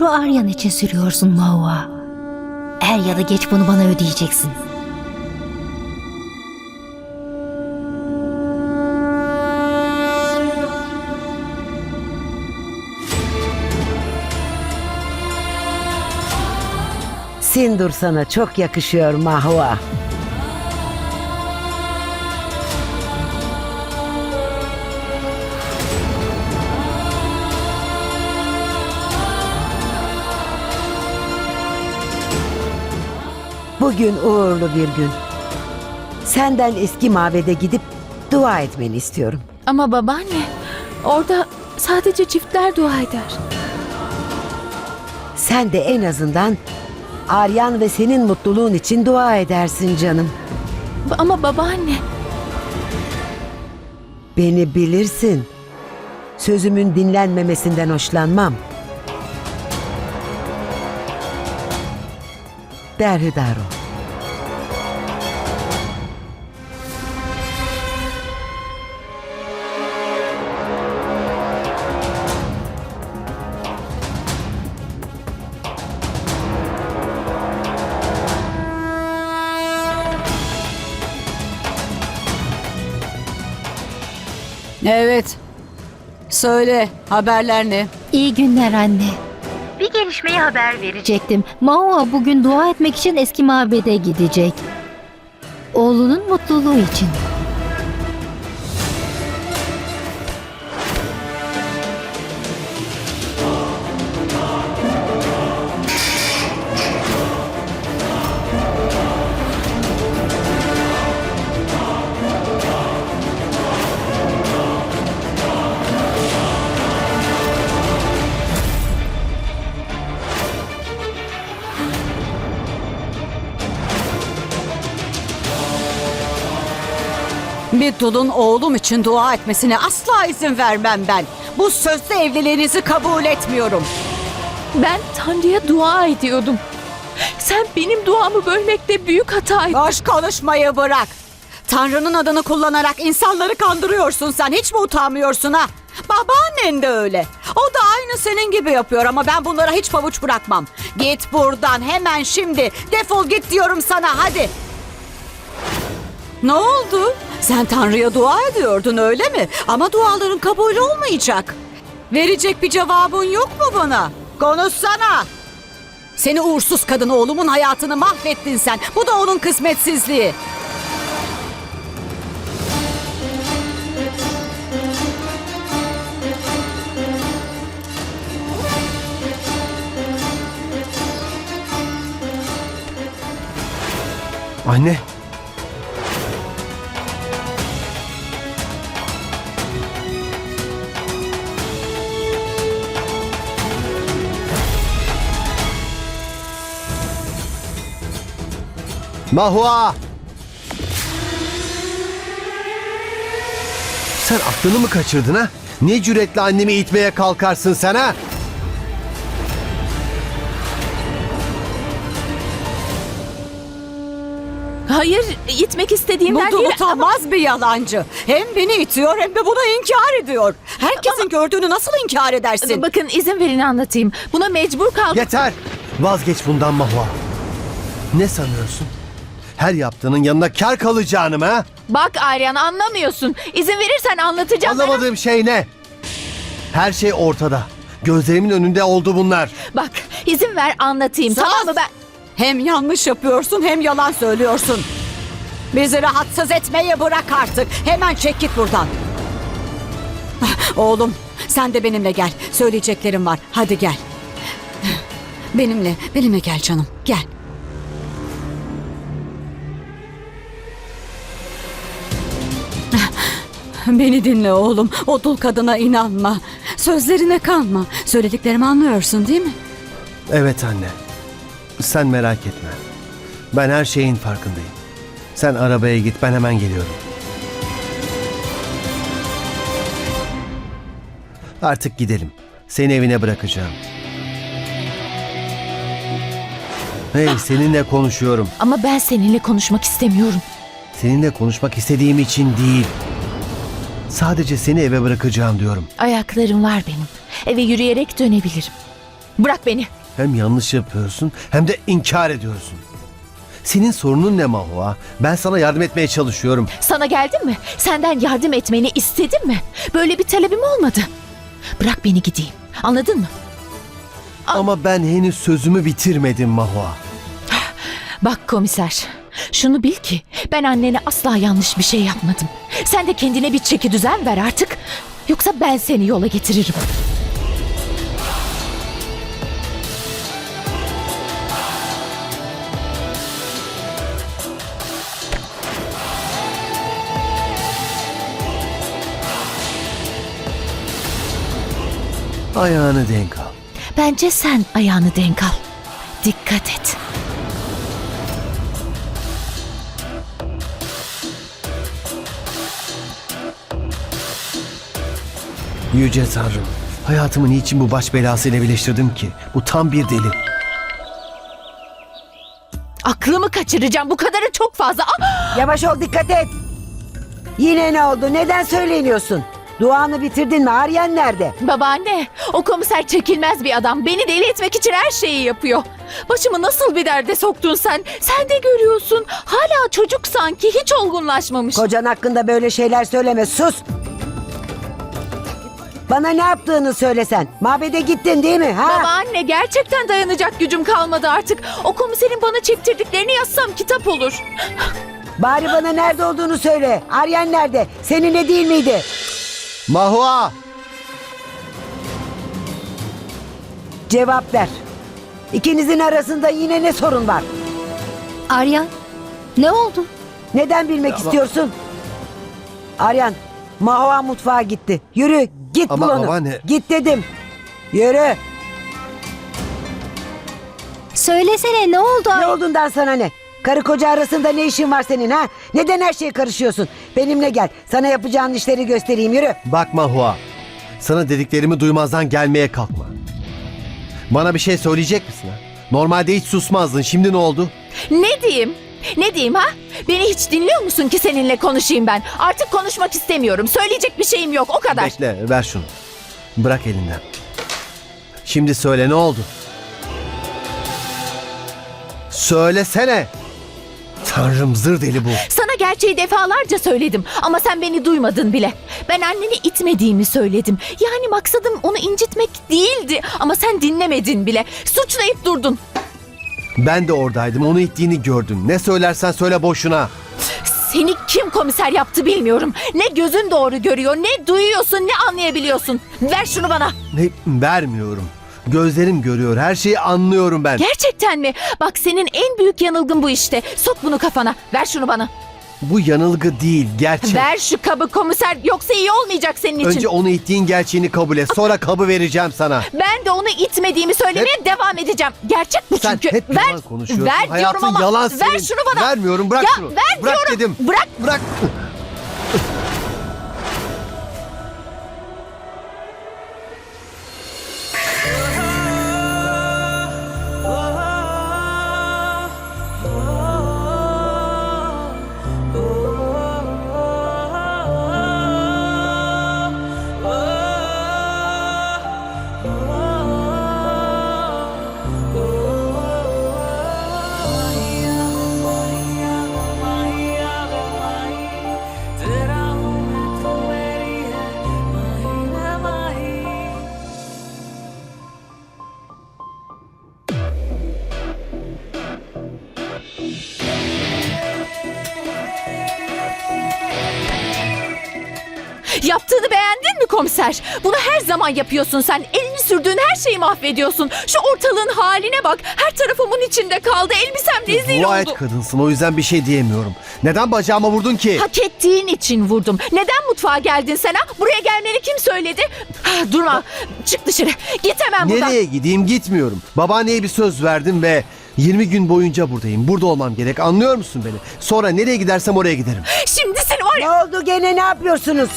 o Aryan için sürüyorsun Mahua. Er ya da geç bunu bana ödeyeceksin. Sindur sana çok yakışıyor Mahua. Bugün uğurlu bir gün. Senden eski mabede gidip dua etmeni istiyorum. Ama babaanne orada sadece çiftler dua eder. Sen de en azından Aryan ve senin mutluluğun için dua edersin canım. Ba- Ama babaanne Beni bilirsin. Sözümün dinlenmemesinden hoşlanmam. Derhidar ol. Evet. Söyle, haberler ne? İyi günler anne. Bir gelişmeyi haber verecektim. Mahua bugün dua etmek için eski mabede gidecek. Oğlunun mutluluğu için. Bir dulun oğlum için dua etmesine asla izin vermem ben. Bu sözlü evliliğinizi kabul etmiyorum. ben Tanrı'ya dua ediyordum. Sen benim duamı bölmekte büyük hata Boş konuşmayı bırak. Tanrı'nın adını kullanarak insanları kandırıyorsun sen. Hiç mi utanmıyorsun ha? Babaannen de öyle. O da aynı senin gibi yapıyor ama ben bunlara hiç pabuç bırakmam. Git buradan hemen şimdi. Defol git diyorum sana hadi. Ne oldu? Sen Tanrı'ya dua ediyordun öyle mi? Ama duaların kabul olmayacak. Verecek bir cevabın yok mu bana? Konuşsana. Seni uğursuz kadın oğlumun hayatını mahvettin sen. Bu da onun kısmetsizliği. Anne. Mahua! Sen aklını mı kaçırdın ha? Ne cüretle annemi itmeye kalkarsın sen ha? Hayır gitmek Bu istediğimden da değil. utanmaz bir yalancı. Hem beni itiyor hem de bunu inkar ediyor. Herkesin gördüğünü nasıl inkar edersin? Bakın izin verin anlatayım. Buna mecbur kaldım. Yeter! Vazgeç bundan Mahua. Ne sanıyorsun? Her yaptığının yanına kar kalacağını mı ha? Bak Aryan anlamıyorsun. İzin verirsen anlatacağım. Ben- Anlamadığım şey ne? Her şey ortada. Gözlerimin önünde oldu bunlar. Bak izin ver anlatayım Sus! tamam mı ben? Hem yanlış yapıyorsun hem yalan söylüyorsun. Bizi rahatsız etmeyi bırak artık. Hemen çek git buradan. Ah, Oğlum sen de benimle gel. Söyleyeceklerim var. Hadi gel. Benimle, benimle gel canım. Gel. Beni dinle oğlum. O dul kadına inanma. Sözlerine kanma. Söylediklerimi anlıyorsun değil mi? Evet anne. Sen merak etme. Ben her şeyin farkındayım. Sen arabaya git ben hemen geliyorum. Artık gidelim. Seni evine bırakacağım. Hey seninle konuşuyorum. Ama ben seninle konuşmak istemiyorum. Seninle konuşmak istediğim için değil. Sadece seni eve bırakacağım diyorum. Ayaklarım var benim. Eve yürüyerek dönebilirim. Bırak beni. Hem yanlış yapıyorsun hem de inkar ediyorsun. Senin sorunun ne Mahua? Ben sana yardım etmeye çalışıyorum. Sana geldim mi? Senden yardım etmeni istedim mi? Böyle bir talebim olmadı. Bırak beni gideyim. Anladın mı? Ama ben henüz sözümü bitirmedim Mahua. Bak komiser. Şunu bil ki ben annene asla yanlış bir şey yapmadım. Sen de kendine bir çeki düzen ver artık. Yoksa ben seni yola getiririm. Ayağını denk al. Bence sen ayağını denk al. Dikkat et. Yüce Tanrım. Hayatımı niçin bu baş belasıyla birleştirdim ki? Bu tam bir deli. Aklımı kaçıracağım. Bu kadarı çok fazla. Ah! Yavaş ol dikkat et. Yine ne oldu? Neden söyleniyorsun? Duanı bitirdin mi? Aryan nerede? Babaanne, o komiser çekilmez bir adam. Beni deli etmek için her şeyi yapıyor. Başımı nasıl bir derde soktun sen? Sen de görüyorsun. Hala çocuk sanki hiç olgunlaşmamış. Kocan hakkında böyle şeyler söyleme. Sus. Bana ne yaptığını söylesen. Mabede gittin değil mi? Ha? Babaanne gerçekten dayanacak gücüm kalmadı artık. O komiserin bana çektirdiklerini yazsam kitap olur. Bari bana nerede olduğunu söyle. Aryan nerede? Seninle değil miydi? Mahua! Cevap ver. İkinizin arasında yine ne sorun var? Aryan, ne oldu? Neden bilmek istiyorsun? Aryan, Mahua mutfağa gitti. Yürü, git Ama bul onu. babaanne- Git dedim. Yürü. Söylesene ne oldu? Ne olduğundan sana ne? Karı koca arasında ne işin var senin ha? Neden her şeye karışıyorsun? Benimle gel. Sana yapacağın işleri göstereyim. Yürü. Bak Mahua. Sana dediklerimi duymazdan gelmeye kalkma. Bana bir şey söyleyecek misin ha? Normalde hiç susmazdın. Şimdi ne oldu? Ne diyeyim? Ne diyeyim ha? Beni hiç dinliyor musun ki seninle konuşayım ben? Artık konuşmak istemiyorum. Söyleyecek bir şeyim yok o kadar. Bekle, ver şunu. Bırak elinden. Şimdi söyle ne oldu? Söylesene. Tanrım zır deli bu. Sana gerçeği defalarca söyledim ama sen beni duymadın bile. Ben anneni itmediğimi söyledim. Yani maksadım onu incitmek değildi ama sen dinlemedin bile. Suçlayıp durdun. Ben de oradaydım. Onu ittiğini gördüm. Ne söylersen söyle boşuna. Seni kim komiser yaptı bilmiyorum. Ne gözün doğru görüyor, ne duyuyorsun, ne anlayabiliyorsun. Ver şunu bana. Ne vermiyorum. Gözlerim görüyor. Her şeyi anlıyorum ben. Gerçekten mi? Bak senin en büyük yanılgın bu işte. Sok bunu kafana. Ver şunu bana. Bu yanılgı değil, gerçek. Ver şu kabı komiser yoksa iyi olmayacak senin için. Önce onu ittiğin gerçeğini kabul et. Sonra kabı vereceğim sana. Ben de onu itmediğimi söylemeye devam edeceğim. Gerçek bu Sen çünkü. hep ver, yalan konuşuyorsun. Ver Hayatın diyorum ama. yalan ver senin. şunu bana. Vermiyorum, bırak ya, şunu. Ver Bırak diyorum. dedim. Bırak. Bırak. Yaptığını beğendin mi komiser? Bunu her zaman yapıyorsun sen. Elini sürdüğün her şeyi mahvediyorsun. Şu ortalığın haline bak. Her tarafımın içinde kaldı. Elbisem rezil Dua oldu. et kadınsın. O yüzden bir şey diyemiyorum. Neden bacağıma vurdun ki? Hak ettiğin için vurdum. Neden mutfağa geldin sen ha? Buraya gelmeni kim söyledi? Ah, Durma. Çık dışarı. Git hemen buradan. Nereye gideyim gitmiyorum. Babaanneye bir söz verdim ve 20 gün boyunca buradayım. Burada olmam gerek. Anlıyor musun beni? Sonra nereye gidersem oraya giderim. Şimdi seni var Ne ya... oldu gene ne yapıyorsunuz?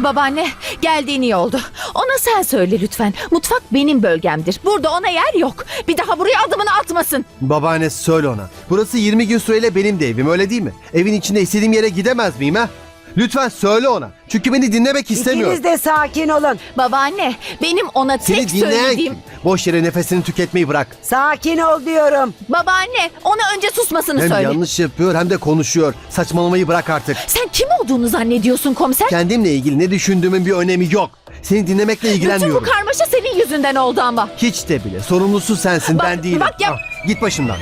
Babaanne geldiğin iyi oldu. Ona sen söyle lütfen. Mutfak benim bölgemdir. Burada ona yer yok. Bir daha buraya adımını atmasın. Babaanne söyle ona. Burası 20 gün süreyle benim de evim öyle değil mi? Evin içinde istediğim yere gidemez miyim ha? Lütfen söyle ona. Çünkü beni dinlemek istemiyor. İkiniz de sakin olun. Babaanne benim ona Seni tek dinleyen söylediğim... kim? Boş yere nefesini tüketmeyi bırak. Sakin ol diyorum. Babaanne ona önce susmasını Hem söyle. yanlış yapıyor hem de konuşuyor. Saçmalamayı bırak artık. Sen kim olduğunu zannediyorsun komiser? Kendimle ilgili ne düşündüğümün bir önemi yok. Seni dinlemekle Bütün bu ilgilenmiyorum. karmaşa senin yüzünden oldu ama. Hiç de bile. Sorumlusu sensin Bak- ben değilim. bak ya- Ah, git başımdan.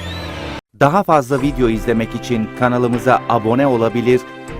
Daha fazla video izlemek için kanalımıza abone olabilir,